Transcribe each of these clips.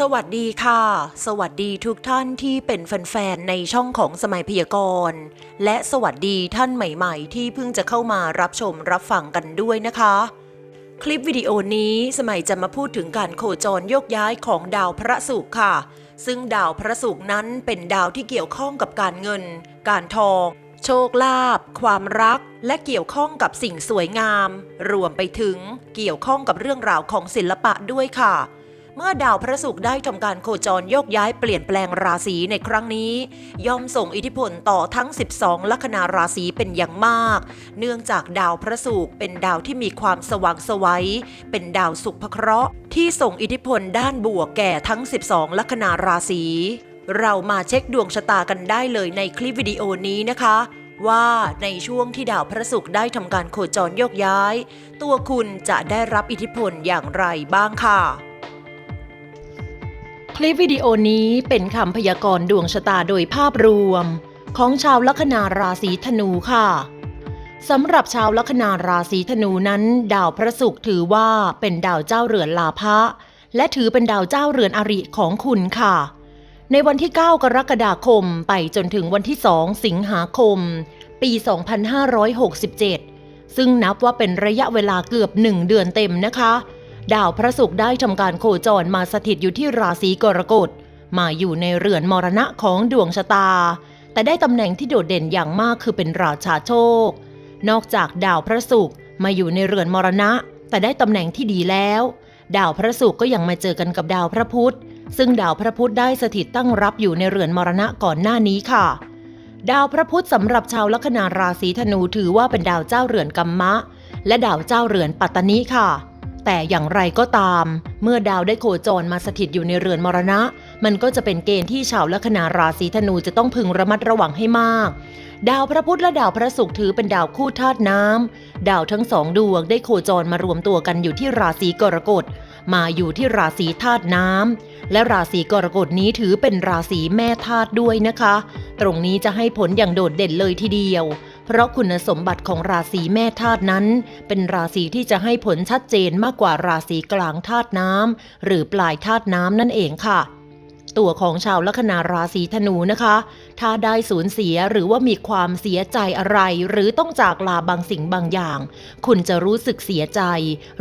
สวัสดีค่ะ สวัสดีทุกท่านที่เป็นแฟนๆในช่องของสมัยพยากรณ์ และสวัสดีท่านใหม่ๆ ที่เพิ่งจะเข้ามารับชมรับฟังกันด้วยนะคะ คลิปวิดีโอนี้สมัยจะมาพูดถึงการโคจรโยกย้ายของดาวพระศุกร์ค่ะ ซึ่งดาวพระศุกร์นั้นเป็นดาวที่เกี่ยวข้องกับการเงิน การทอง โชคลาภความรัก และเกี่ยวข้องกับสิ่งสวยงาม รวมไปถึงเกี่ยวข้องกับเรื่องราวของศิลปะด้วยค่ะ เมื่อดาวพระศุกร์ได้ทำการโคจรโยกย้ายเปลี่ยนแปลงราศีในครั้งนี้ ย่อมส่งอิทธิพลต่อทั้ง 12 ลัคนาราศีเป็นอย่างมาก เนื่องจากดาวพระศุกร์เป็นดาวที่มีความสว่างสวัย เป็นดาวสุขเคราะห์ ที่ส่งอิทธิพลด้านบวกแก่ทั้ง 12 ลัคนาราศีเรามาเช็คดวงชะตากันได้เลยในคลิปวิดีโอนี้นะคะ ว่าในช่วงที่ดาวพระศุกร์ได้ทำการโคจรโยกย้าย ตัวคุณจะได้รับอิทธิพลอย่างไรบ้างค่ะ คลิปวิดีโอนี้เป็นคำพยากรณ์ดวงชะตาโดยภาพรวม ของชาวลัคนาราศีธนูค่ะสำหรับชาวลัคนาราศีธนูนั้น ดาวพระศุกร์ถือว่าเป็นดาวเจ้าเรือนลาภะและถือเป็นดาวเจ้าเรือนอริของคุณค่ะ ในวันที่ 9 กรกฎาคมไปจนถึงวันที่ 2 สิงหาคม ปี 2567 ซึ่งนับว่าเป็นระยะเวลาเกือบ1เดือนเต็มนะคะ ดาวพระศุกร์ได้ทำการโคจรมาสถิตอยู่ที่ราศีกรกฎ มาอยู่ในเรือนมรณะของดวงชะตา แต่ได้ตำแหน่งที่โดดเด่นอย่างมากคือเป็นราชาโชค นอกจากดาวพระศุกร์มาอยู่ในเรือนมรณะ แต่ได้ตำแหน่งที่ดีแล้ว ดาวพระศุกร์ก็ยังมาเจอกันกับดาวพระพุธ ซึ่งดาวพระพุธได้สถิตตั้งรับอยู่ในเรือนมรณะก่อนหน้านี้ค่ะ ดาวพระพุธสำหรับชาวลัคนาราศีธนูถือว่าเป็นดาวเจ้าเรือนกัมมะ และดาวเจ้าเรือนปัตตนิค่ะ แต่อย่างไรก็ตาม เมื่อดาวได้โคจรมาสถิตอยู่ในเรือนมรณะ มันก็จะเป็นเกณฑ์ที่ชาวลัคนาราศีธนูจะต้องพึงระมัดระวังให้มาก ดาวพระพุธและดาวพระศุกร์ถือเป็นดาวคู่ธาตุน้ำดาวทั้งสองดวงได้โคจรมารวมตัวกันอยู่ที่ราศีกรกฎ มาอยู่ที่ราศีธาตุน้ำและราศีกรกฎนี้ถือเป็นราศีแม่ธาตุด้วยนะคะ ตรงนี้จะให้ผลอย่างโดดเด่นเลยทีเดียว เพราะคุณสมบัติของราศีแม่ธาตุนั้น เป็นราศีที่จะให้ผลชัดเจนมากกว่าราศีกลางธาตุน้ำหรือปลายธาตุน้ำนั่นเองค่ะ ตัวของชาวลัคนาราศีธนูนะคะ ถ้าได้สูญเสียหรือว่ามีความเสียใจอะไร หรือต้องจากลาบางสิ่งบางอย่าง คุณจะรู้สึกเสียใจ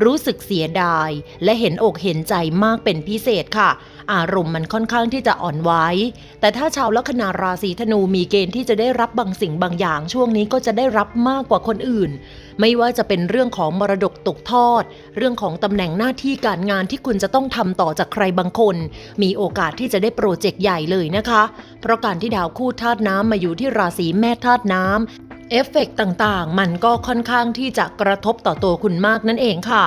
รู้สึกเสียดาย และเห็นอกเห็นใจมากเป็นพิเศษค่ะ อารมณ์มันค่อนข้างที่จะอ่อนไหวแต่ถ้าชาวลัคนาราศีธนูมีเกณฑ์ที่จะได้รับบางสิ่งบางอย่าง ช่วงนี้ก็จะได้รับมากกว่าคนอื่นไม่ว่าจะเป็นเรื่องของมรดกตกทอด เรื่องของตำแหน่งหน้าที่การงานที่คุณจะต้องทำต่อจากใครบางคน มีโอกาสที่จะได้โปรเจกต์ใหญ่เลยนะคะ เพราะการที่ดาวคู่ธาตุน้ำมาอยู่ที่ราศีแม่ธาตุน้ำเอฟเฟกต์ต่างๆ มันก็ค่อนข้างที่จะกระทบต่อตัวคุณมากนั่นเองค่ะ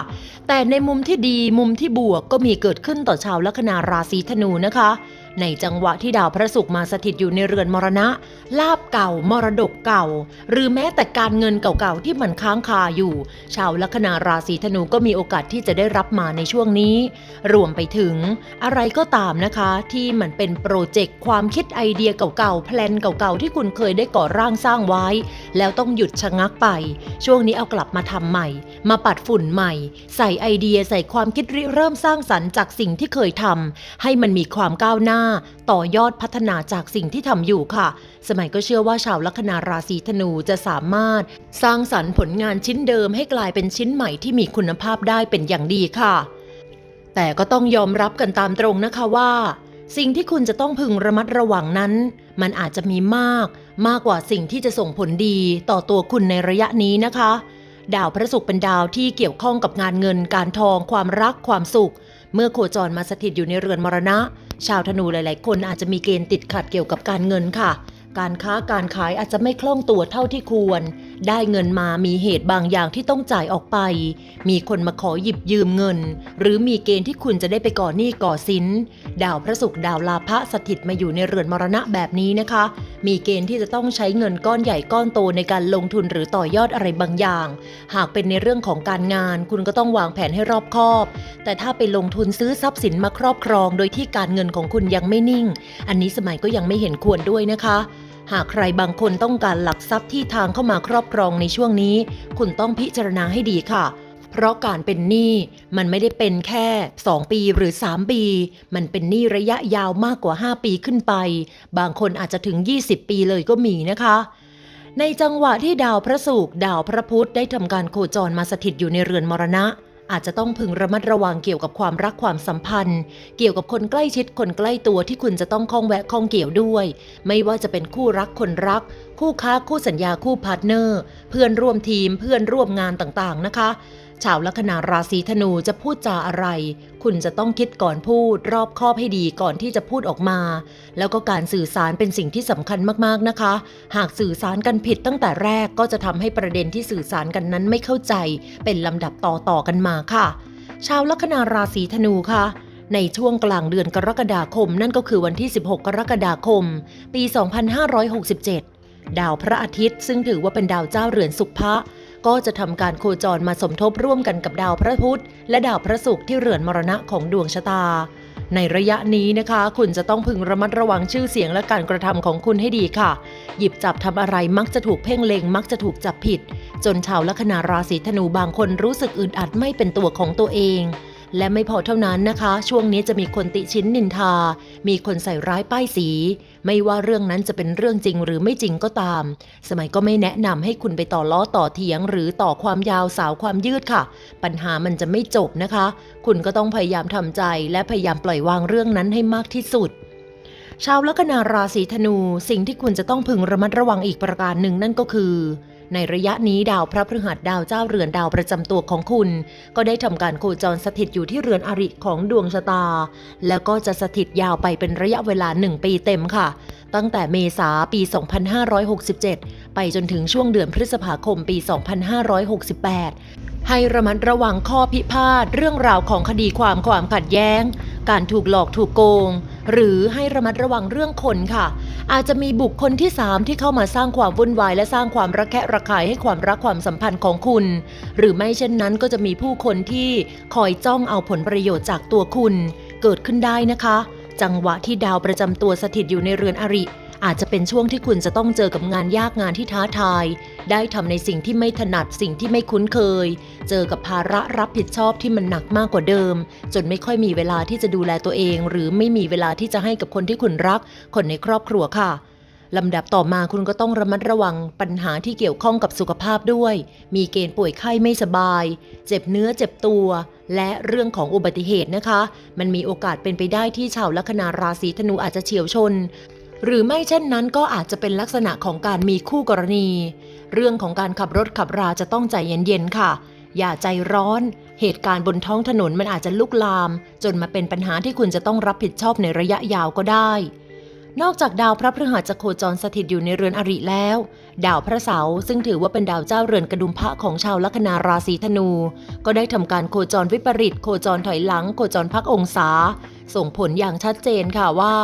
แต่ในมุมที่ดีมุมที่บวกก็มีเกิดขึ้นต่อชาวลัคนาราศีธนูนะคะ ในจังหวะที่ดาวพระศุกร์มาสถิตอยู่ในเรือนมรณะ ลาบเก่า มรดกเก่า หรือแม้แต่การเงินเก่าๆที่มันค้างคาอยู่ ชาวลัคนาราศีธนูก็มีโอกาสที่จะได้รับมาในช่วงนี้ รวมไปถึงอะไรก็ตามนะคะที่มันเป็นโปรเจกต์ความคิดไอเดียเก่าๆแพลนเก่าๆที่คุณเคยได้ก่อร่างสร้างไว้ แล้วต้องหยุดชะงักไป ช่วงนี้เอากลับมาทำใหม่ มาปัดฝุ่นใหม่ ใส่ไอเดียใส่ความคิดริเริ่มสร้างสรรค์จากสิ่งที่เคยทำให้มันมีความก้าวหน้าต่อยอดพัฒนาจากสิ่งที่ทำอยู่ค่ะ สมัยก็เชื่อว่าชาวลัคนาราศีธนูจะสามารถ สร้างสรรค์ผลงานชิ้นเดิมให้กลายเป็นชิ้นใหม่ที่มีคุณภาพได้เป็นอย่างดีค่ะ แต่ก็ต้องยอมรับกันตามตรงนะคะว่า สิ่งที่คุณจะต้องพึงระมัดระวังนั้น มันอาจจะมีมาก มากกว่าสิ่งที่จะส่งผลดีต่อตัวคุณในระยะนี้นะคะดาวพระศุกร์เป็นดาวที่เกี่ยวข้องกับงานเงิน การทอง ความรัก ความสุข เมื่อโคจรมาสถิตอยู่ในเรือนมรณะ ชาวธนูหลาย ๆ คนอาจจะมีเกณฑ์ติดขัดเกี่ยวกับการเงินค่ะ การค้าการขายอาจจะไม่คล่องตัวเท่าที่ควรได้เงินมามีเหตุบางอย่างที่ต้องจ่ายออกไป มีคนมาขอหยิบยืมเงิน หรือมีเกณฑ์ที่คุณจะได้ไปก่อหนี้ก่อสิน ดาวพระศุกร์ดาวลาภะสถิตมาอยู่ในเรือนมรณะแบบนี้นะคะ มีเกณฑ์ที่จะต้องใช้เงินก้อนใหญ่ก้อนโตในการลงทุนหรือต่อยอดอะไรบางอย่าง หากเป็นในเรื่องของการงาน คุณก็ต้องวางแผนให้รอบคอบ แต่ถ้าไปลงทุนซื้อทรัพย์สินมาครอบครอง โดยที่การเงินของคุณยังไม่นิ่ง อันนี้สมัยก็ยังไม่เห็นควรด้วยนะคะ หากใครบางคนต้องการหลักทรัพย์ที่ทางเข้ามาครอบครองในช่วงนี้ คุณต้องพิจารณาให้ดีค่ะ เพราะการเป็นหนี้มันไม่ได้เป็นแค่ 2 ปีหรือ 3 ปี มันเป็นหนี้ระยะยาวมากกว่า 5 ปีขึ้นไป บางคนอาจจะถึง 20 ปีเลยก็มีนะคะในจังหวะที่ดาวพระศุกร์ดาวพระพุธได้ทำการโคจรมาสถิตอยู่ในเรือนมรณะ อาจจะต้องพึงระมัดระวังเกี่ยวกับความรักความสัมพันธ์ เกี่ยวกับคนใกล้ชิดคนใกล้ตัวที่คุณจะต้องข้องแวะข้องเกี่ยวด้วย ไม่ว่าจะเป็นคู่รักคนรัก คู่ค้าคู่สัญญาคู่พาร์ทเนอร์ เพื่อนร่วมทีมเพื่อนร่วมงานต่างๆนะคะ ชาวลัคนาราศีธนูจะพูดจาอะไร คุณจะต้องคิดก่อนพูด รอบคอบให้ดีก่อนที่จะพูดออกมา แล้วก็การสื่อสารเป็นสิ่งที่สำคัญมากๆนะคะ หากสื่อสารกันผิดตั้งแต่แรกก็จะทำให้ประเด็นที่สื่อสารกันนั้นไม่เข้าใจ เป็นลำดับต่อๆกันมาค่ะ ชาวลัคนาราศีธนูค่ะในช่วงกลางเดือนกรกฎาคมนั่นก็คือวันที่ 16 กรกฎาคม ปี 2567 ดาวพระอาทิตย์ซึ่งถือว่าเป็นดาวเจ้าเรือนสุภะ ก็จะทำการโคจรมาสมทบร่วมกันกับดาวพระพุธและดาวพระศุกร์ที่เรือนมรณะของดวงชะตา ในระยะนี้นะคะ คุณจะต้องพึงระมัดระวังชื่อเสียงและการกระทำของคุณให้ดีค่ะ หยิบจับทำอะไรมักจะถูกเพ่งเล็ง มักจะถูกจับผิด จนชาวลัคนาราศีธนูบางคนรู้สึกอึดอัดไม่เป็นตัวของตัวเอง และไม่พอเท่านั้นนะคะ ช่วงนี้จะมีคนติชิ้นนินทา มีคนใส่ร้ายป้ายสี ไม่ว่าเรื่องนั้นจะเป็นเรื่องจริงหรือไม่จริงก็ตาม สมัยก็ไม่แนะนำให้คุณไปต่อล้อต่อเถียง หรือต่อความยาวสาวความยืดค่ะ ปัญหามันจะไม่จบนะคะ คุณก็ต้องพยายามทำใจ และพยายามปล่อยวางเรื่องนั้นให้มากที่สุดชาวลัคนาราศีธนู สิ่งที่คุณจะต้องพึงระมัดระวังอีกประการหนึ่งนั่นก็คือ ในระยะนี้ดาวพระพฤหัสดาวเจ้าเรือนดาวประจำตัวของคุณ ก็ได้ทำการโคจรสถิตอยู่ที่เรือนอริของดวงชะตา แล้วก็จะสถิตยาวไปเป็นระยะเวลา 1 ปีเต็มค่ะ ตั้งแต่เมษาปี 2567 ไปจนถึงช่วงเดือนพฤษภาคมปี 2568ให้ระมัดระวังข้อพิพาทเรื่องราวของคดีความความขัดแย้ง การถูกหลอกถูกโกง หรือให้ระมัดระวังเรื่องคนค่ะ อาจจะมีบุคคลที่ 3 ที่เข้ามาสร้างความวุ่นวายและสร้างความระแคะระคายให้ความรักความสัมพันธ์ของคุณ หรือไม่เช่นนั้นก็จะมีผู้คนที่คอยจ้องเอาผลประโยชน์จากตัวคุณ เกิดขึ้นได้นะคะ จังหวะที่ดาวประจำตัวสถิตอยู่ในเรือนอริ อาจจะเป็นช่วงที่คุณจะต้องเจอกับงานยากงานที่ท้าทาย ได้ทำในสิ่งที่ไม่ถนัดสิ่งที่ไม่คุ้นเคย เจอกับภาระรับผิดชอบที่มันหนักมากกว่าเดิม จนไม่ค่อยมีเวลาที่จะดูแลตัวเอง หรือไม่มีเวลาที่จะให้กับคนที่คุณรัก คนในครอบครัวค่ะ ลำดับต่อมาคุณก็ต้องระมัดระวังปัญหาที่เกี่ยวข้องกับสุขภาพด้วย มีเกณฑ์ป่วยไข้ไม่สบาย เจ็บเนื้อเจ็บตัว และเรื่องของอุบัติเหตุนะคะ มันมีโอกาสเป็นไปได้ที่ชาวลัคนาราศีธนูอาจจะเฉียวชน หรือไม่เช่นนั้นก็อาจจะเป็นลักษณะของการมีคู่กรณี เรื่องของการขับรถขับราจะต้องใจเย็นๆค่ะ อย่าใจร้อน เหตุการณ์บนท้องถนนมันอาจจะลุกลาม จนมาเป็นปัญหาที่คุณจะต้องรับผิดชอบในระยะยาวก็ได้ นอกจากดาวพระพฤหัสจะโคจรสถิตอยู่ในเรือนอริแล้ว ดาวพระเสาร์ซึ่งถือว่าเป็นดาวเจ้าเรือนกระดุมพระของชาวลัคนาราศีธนู ก็ได้ทำการโคจรวิปริต โคจรถอยหลัง โคจรพักองศา ส่งผลอย่างชัดเจนค่ะว่า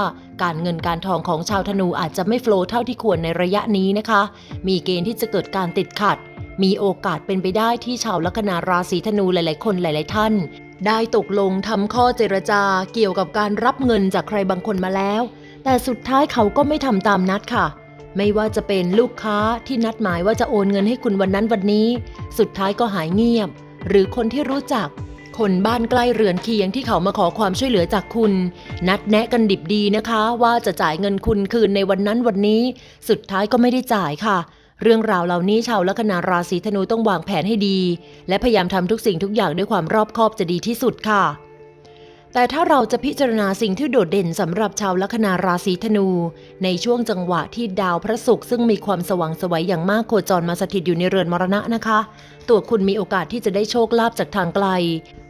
การเงินการทองของชาวธนูอาจจะไม่โฟล์เท่าที่ควรในระยะนี้นะคะ มีเกณฑ์ที่จะเกิดการติดขัด มีโอกาสเป็นไปได้ที่ชาวลัคนาราศีธนูหลาย ๆ คนหลาย ๆ ท่านได้ตกลงทำข้อเจรจาเกี่ยวกับการรับเงินจากใครบางคนมาแล้ว แต่สุดท้ายเขาก็ไม่ทำตามนัดค่ะ ไม่ว่าจะเป็นลูกค้าที่นัดหมายว่าจะโอนเงินให้คุณวันนั้นวันนี้ สุดท้ายก็หายเงียบ หรือคนที่รู้จัก คนบ้านใกล้เรือนเคียงที่เขามาขอความช่วยเหลือจากคุณ นัดแนะกันดิบดีนะคะ ว่าจะจ่ายเงินคุณคืนในวันนั้นวันนี้ สุดท้ายก็ไม่ได้จ่ายค่ะเรื่องราวเหล่านี้ชาวลัคนาราศีธนูต้องวางแผนให้ดี และพยายามทำทุกสิ่งทุกอย่างด้วยความรอบคอบจะดีที่สุดค่ะ แต่ถ้าเราจะพิจารณาสิ่งที่โดดเด่นสำหรับชาวลัคนาราศีธนู ในช่วงจังหวะที่ดาวพระศุกร์ซึ่งมีความสว่างสวัยอย่างมากโคจรมาสถิตอยู่ในเรือนมรณะนะคะ ตัวคุณมีโอกาสที่จะได้โชคลาภจากทางไกล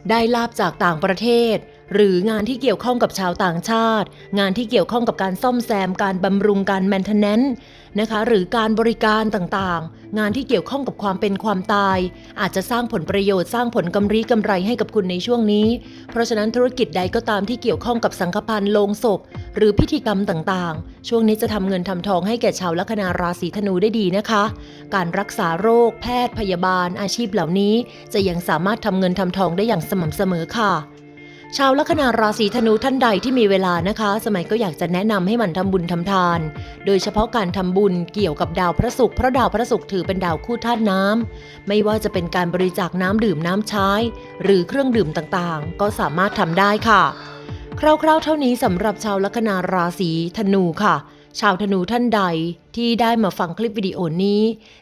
ได้ลาภจากต่างประเทศ หรืองานที่เกี่ยวข้องกับชาวต่างชาติ งานที่เกี่ยวข้องกับการซ่อมแซม การบำรุงการแมนเทนแนนซ์นะคะ หรือการบริการต่างๆ งานที่เกี่ยวข้องกับความเป็นความตาย อาจจะสร้างผลประโยชน์สร้างผลกำไรกำไรให้กับคุณในช่วงนี้ เพราะฉะนั้นธุรกิจใดก็ตามที่เกี่ยวข้องกับสังฆพันธ์โลงศพ หรือพิธีกรรมต่างๆ ช่วงนี้จะทำเงินทำทองให้แก่ชาวลัคนาราศีธนูได้ดีนะคะ การรักษาโรค แพทย์พยาบาล อาชีพเหล่านี้ จะยังสามารถทำเงินทำทองได้อย่างสม่ำเสมอค่ะ ชาวลัคนาราศีธนูท่านใดที่มีเวลานะคะ สมัยก็อยากจะแนะนำให้มันทำบุญทำทาน โดยเฉพาะการทำบุญเกี่ยวกับดาวพระศุกร์เพราะดาวพระศุกร์ถือเป็นดาวคู่ธาตุน้ำไม่ว่าจะเป็นการบริจาคน้ำดื่มน้ำใช้ หรือเครื่องดื่มต่างๆ ก็สามารถทำได้ค่ะ คร่าวๆ เท่านี้สำหรับชาวลัคนาราศีธนูค่ะ ชาวธนูท่านใดที่ได้มาฟังคลิปวิดีโอนี้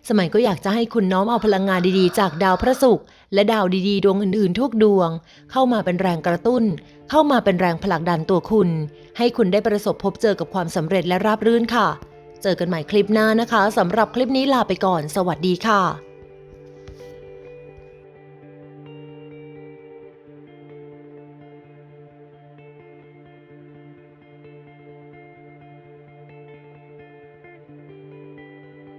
สมัยก็อยากจะให้คุณน้อมเอาพลังงานดีๆ จากดาวพระศุกร์และดาวดีๆ ดวงอื่นๆ ทุกดวง เข้ามาเป็นแรงกระตุ้น เข้ามาเป็นแรงผลักดันตัวคุณ ให้คุณได้ประสบพบเจอกับความสำเร็จและราบรื่นค่ะ เจอกันใหม่คลิปหน้านะคะสำหรับคลิปนี้ลาไปก่อน สวัสดีค่ะ